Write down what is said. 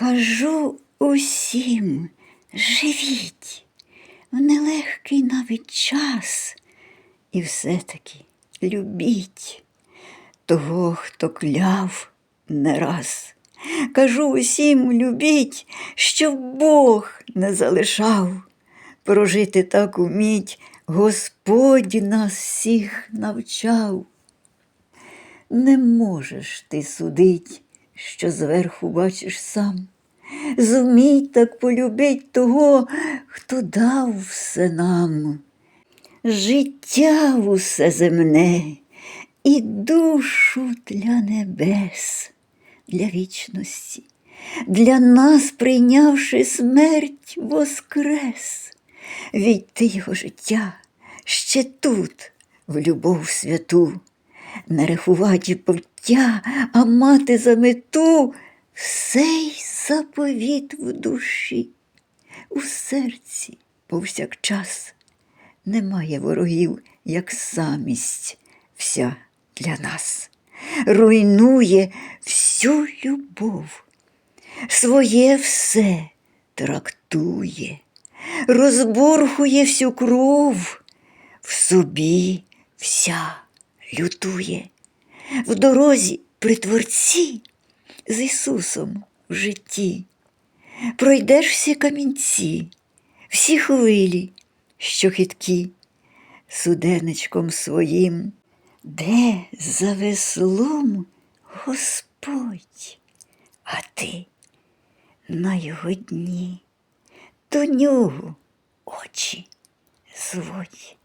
Кажу усім, живіть в нелегкий навіть час, і все-таки любіть того, хто кляв не раз. Кажу усім, любіть, щоб Бог не залишав. Прожити так уміть, Господь нас всіх навчав. Не можеш ти судить, що зверху бачиш сам. Зумій так полюбить того, хто дав все нам. Життя усе земне і душу для небес, для вічності, для нас, прийнявши смерть, воскрес. Відти його життя ще тут, в любов святу, не рахувати пуття, а мати за мету всей заповіт в душі, у серці повсякчас немає ворогів, як самість вся для нас, руйнує всю любов, своє все трактує, розбурхує всю кров, в собі вся лютує, в дорозі при Творці з Ісусом в житті. Пройдеш всі камінці, всі хвилі, що хиткі, суденечком своїм, де за веслом Господь, а ти на його дні до нього очі зводь.